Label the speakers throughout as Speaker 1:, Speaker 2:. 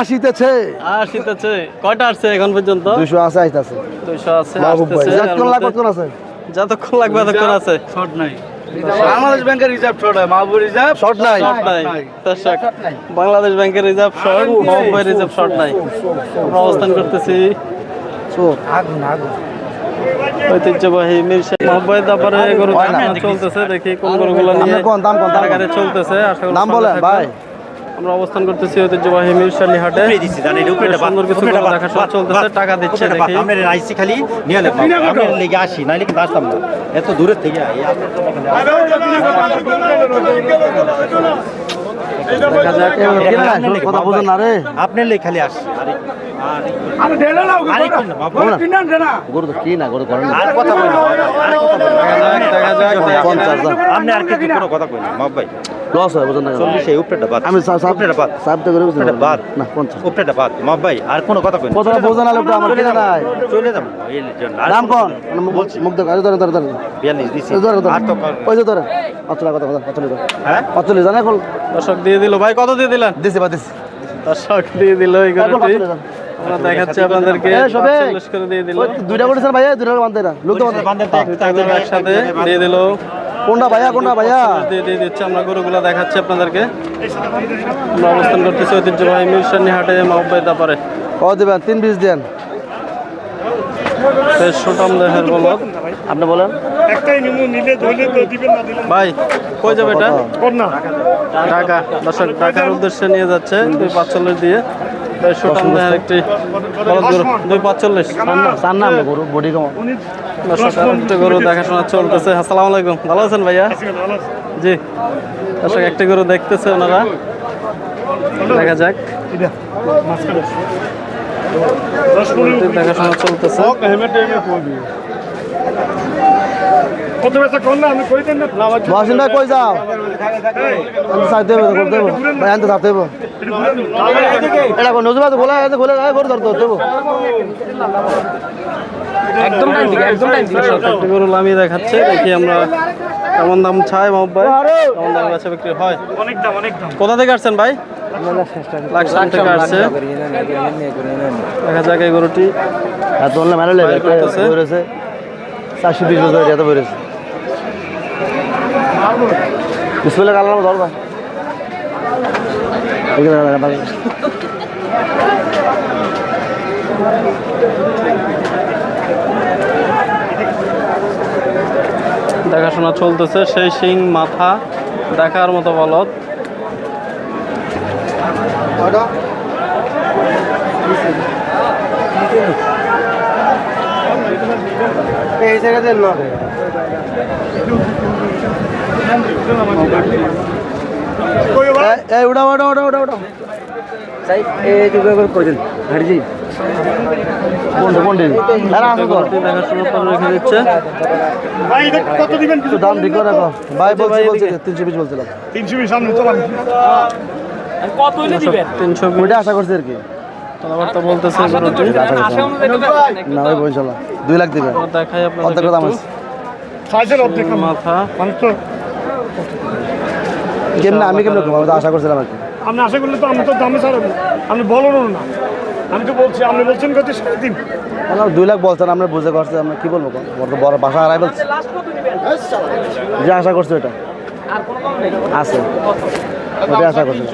Speaker 1: আসিতেছে।
Speaker 2: আসিতেছে। কয়টা আসছে এখন পর্যন্ত?
Speaker 1: দুইশো আছে আইতাছে।
Speaker 2: দুইশো আছে আসতেছে।
Speaker 1: যতক্ষণ লাগবে ততক্ষণ আছে।
Speaker 2: যতক্ষণ লাগবে ততক্ষণ আছে।
Speaker 3: শর্ট নাই। বাংলাদেশ ব্যাংকের রিজার্ভ শর্ট হয়। মাহবুব রিজার্ভ
Speaker 1: শর্ট নাই।
Speaker 2: শর্ট নাই। দর্শক বাংলাদেশ ব্যাংকের reserve short Mahbub reserve short নাই। আমরা অবস্থান করতেছি।
Speaker 3: আগুন আগুন।
Speaker 2: ঐতিহ্যবাহী মির্শা মহব্বত তারপরে গরু চলতেছে দেখি কোন গরুগুলো নিয়ে
Speaker 1: দাম কোন দাম
Speaker 2: চলতেছে।
Speaker 1: নাম
Speaker 2: সামনে
Speaker 1: বলেন ভাই।
Speaker 2: আমরা অবস্থান করতেছি ঐতিহ্যবাহী মিরশালি হাটে। সুন্দর কিছু চলতেছে টাকা দিচ্ছে দেখি।
Speaker 4: আমরা আইসি খালি নিয়ে নেব। আমরা লেগে আসি নাইলে কিন্তু আসতাম না। এত দূরের থেকে
Speaker 1: কথা। বুঝুন না। রে।
Speaker 4: আপনার লেগে খালি আসি। না,
Speaker 3: না
Speaker 1: না। না।
Speaker 4: আপনি আর কিছু কোনো কথা কই না মাপ ভাই।
Speaker 1: লস হয় বুঝুন না?
Speaker 4: চল্লিশে উপরেটা বাদ।
Speaker 1: আমি
Speaker 4: উপরেটা বাদ।
Speaker 1: সাহেব তো করে
Speaker 4: উপরেটা বাদ।
Speaker 1: না পঞ্চাশ।
Speaker 4: উপরেটা বাদ। মাপ ভাই আর কোনো কথা কই না।
Speaker 1: কথাটা বোঝা না লোকটা আমার কিনা নাই
Speaker 4: চলে যাব।
Speaker 1: দাম
Speaker 4: কোনো কথা
Speaker 1: বলছি মুখ দেখ ধরে ধরে ধরে।
Speaker 4: বিয়াল্লিশ দিছি।
Speaker 1: ধরে ধরে
Speaker 4: আর তো কর-
Speaker 1: ওই যে ধরে। পাঁচচল্লিশ কথা কথা পাঁচচল্লিশ
Speaker 4: হ্যাঁ?
Speaker 1: পাঁচচল্লিশ জানে কল
Speaker 2: দর্শক দিয়ে দিল। ভাই কত দিয়ে দিলেন?
Speaker 1: দিছি বা দিছি।
Speaker 2: দর্শক দিয়ে দিল এই গরুটি আমরা দেখাচ্ছি আপনাদেরকে। 45 করে দিয়ে দিল।
Speaker 1: ওই দুইটা দুইটা বান্ধে না। লোক তো বান্ধে
Speaker 2: দুইটা একসাথে দিয়ে দিল।
Speaker 1: কোনটা ভাইয়া কোনটা ভাইয়া?
Speaker 2: দিয়ে দিয়ে দিচ্ছে আমরা গরুগুলো দেখাচ্ছি আপনাদেরকে। আমরা অবস্থান করতেছি ঐতিহ্যবাহী মিরসানি হাটে মহব্বাই তারপরে
Speaker 1: কত দিবেন? তিন পিস দেন।
Speaker 2: সুটাম দেহের বলদ।
Speaker 1: আপনি বলেন।
Speaker 3: একটাই নিমু নিলে ধরলে তো দিবেন না দিলেন
Speaker 2: ভাই কই যাবে এটা?
Speaker 3: না
Speaker 2: ঢাকা। দর্শক ঢাকার উদ্দেশ্যে নিয়ে যাচ্ছে দুই পাঁচচল্লিশ দিয়ে। বেশ দেহের একটি দুই পাঁচচল্লিশ
Speaker 1: চার না আমরা গরু বডি কম।
Speaker 2: দর্শক গরু দেখাশোনা চলতেছে। আসসালামু আলাইকুম। ভালো আছেন ভাইয়া? জি। দর্শক একটি গরু দেখতেছে ওনারা। দেখা যাক। দেখাশোনা চলতেছে।
Speaker 3: কত বেচা কোন না আমি কই দেন না?
Speaker 1: যাও? চাইতে হবে করতে হবে ভাই আনতে চাইতে হবে এটা আছে আয় গরু
Speaker 2: একদম লামিয়ে দেখাচ্ছে দেখি আমরা কেমন দাম চাই মাহবুব ভাই কেমন দাম বেচা বিক্রি হয়।
Speaker 3: অনেক দাম অনেক দাম।
Speaker 2: কোথা থেকে আসছেন ভাই? দেখা যাক এই গরুটি।
Speaker 1: চারশো বিশ বছর এত বেরোছে বিসমিল্লাহ কালার দাঁড়া।
Speaker 2: দেখাশোনা চলতেছে সেই শিং মাথা দেখার মতো বলদ।
Speaker 1: এই জায়গাতে না এই- এই উঠা উঠা উঠা উঠা উঠা চাই দিকে করে কই দিন। হাড়জি কোনটা কোনটা আরে আসো তো।
Speaker 2: গরুটি দেখাশোনা করে রেখে দিচ্ছে।
Speaker 3: ভাই এটা কত দিবেন কিছু
Speaker 1: দাম ঠিক করে রাখো ভাই বলছি বলছি তিনশো বিশ বলছিলাম।
Speaker 3: 320 সামনে চলাম
Speaker 2: তিনশো
Speaker 1: ওইটা আশা করছি আর কি।
Speaker 2: কথাবার্তা বলতেছে
Speaker 1: দুই লাখ। দিবে।
Speaker 2: দেখাই। মাথা।
Speaker 1: কেমনে আমি কেমনে কমাবো আমি তো আশা করছিলাম আর কি।
Speaker 3: আপনি আশা করলে তো আমি তো দামে ছাড়াবো। আপনি বলেন না। আমি তো বলছি আপনি বলছেন কত সাড়ে তিন।
Speaker 1: না, দুই লাখ বলছেন আমরা বুঝে করছে আমরা কি বলব? বড় বড় বাসা হারাই বলছে যে আশা করছ এটা আছে। ওটাই আশা করছি।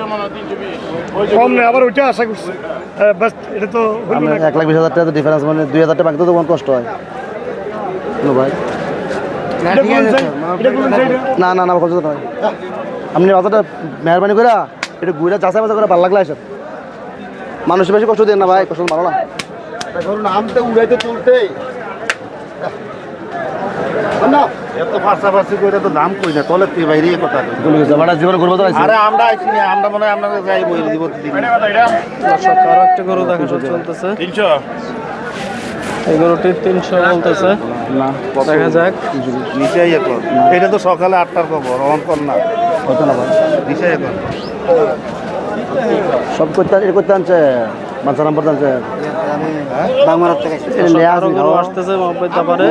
Speaker 3: কম নেই আবার ওইটা আশা করছি। হ্যাঁ, বাস এটা তো
Speaker 1: এক লাখ বিশ হাজার টাকা ডিফারেন্স মানে দুই হাজার টাকা বাকি তো তোমার কষ্ট হয়। নো ভাই।
Speaker 3: না।
Speaker 1: না না নয় আপনি অতটা মেহরবানি করে এটা ঘুরে যাচাই বাছা করে ভালো লাগলে আসেন। মানুষ বেশি কষ্ট দেন না ভাই কষ্ট ভালো না।
Speaker 5: ধরুন আমটা উড়াইতে তুলতে। মনে হয় তিনশো
Speaker 2: বলতেছে।
Speaker 1: না
Speaker 2: দেখা যাক।
Speaker 5: নিচে কর এটা তো সকালে আটটার খবর অন কর না।
Speaker 1: কত না ভাই?
Speaker 5: নিচে
Speaker 1: সব করতে করতে আনছে বাচ্চা নাম্বার আনছে।
Speaker 2: আসতেছে মহব্বত তারপরে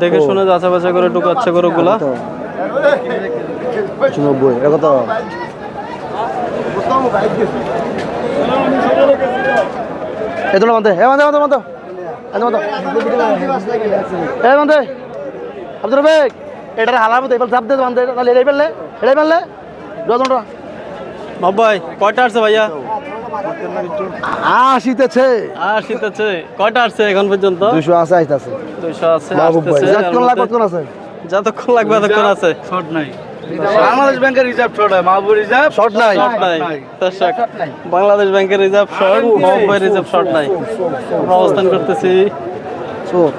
Speaker 2: দেখে শুনে যাচা বাছা করে ঢুকাচ্ছে গরুগুলা।
Speaker 1: নব্বই এটা কত? এই দুটো বান্ধে এ বান্ধে বান্ধে বান্ধে। আব্দুল রফিক এটার হালার মতো এবার চাপ দিয়ে বান্ধে তাহলে এটাই ফেললে এটাই ফেললে। দুটো
Speaker 2: বাবাই কয়টা আসছে ভাইয়া?
Speaker 1: আসিতেছে।
Speaker 2: কয়টা আসছে এখন পর্যন্ত?
Speaker 1: আছে আইতাছে।
Speaker 2: আছে
Speaker 1: যতক্ষণ লাগবে ততক্ষণ আছে।
Speaker 2: যতক্ষণ লাগবে ততক্ষণ আছে।
Speaker 5: বাংলাদেশ ব্যাংকের রিজার্ভ ছোট মাহবুব রিজার্ভ
Speaker 1: শর্ট নাই।
Speaker 2: শর্ট নাই। দর্শক বাংলাদেশ ব্যাংকের reserve short Mumbai reserve short নাই। আমরা অবস্থান করতেছি
Speaker 1: চোখ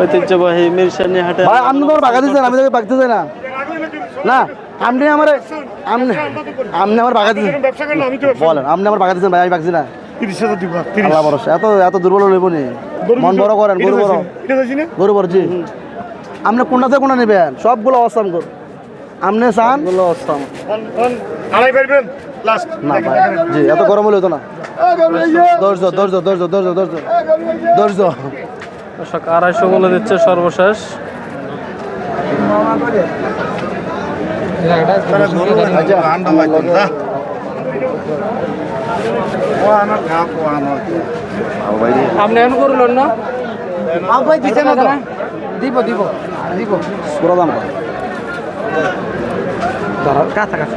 Speaker 2: ঐতিহ্যবাহী মিরসানি হাটে
Speaker 1: ভাই আপনি তোমার বাগা দিচ্ছেন আমি তোকে বাগতে চাই না। না আপনি আমার আপনি আপনি আমার বাগা দিচ্ছেন
Speaker 3: ব্যবসা করেন আমি তো
Speaker 1: বলেন আপনি আমার বাগা দিচ্ছেন ভাই আমি বাগছি না।
Speaker 3: তিরিশ হাজার দিব তিরিশ।
Speaker 1: আল্লাহ ভরসা এত এত দুর্বল হইব নি। মন বড় করেন গরু বড়।
Speaker 3: এটা চাইছি না।
Speaker 1: গরু বড় জি। আপনি কোনটাতে কোনটা নেবেন সবগুলো অবস্থান কর আপনি চান?
Speaker 3: লাস্ট
Speaker 1: না ভাই জি এত গরম হলে হতো না। ধৈর্য ধৈর্য ধৈর্য ধৈর্য ধৈর্য। ধৈর্য।
Speaker 2: দর্শক আড়াইশো বলে দিচ্ছে সর্বশেষ।
Speaker 5: আমার
Speaker 6: আপনি এখন করলেন না? ভাই দিচ্ছে না দিব দিব। দিব।
Speaker 1: পুরো দাম দাঁড়া কাছা কাছা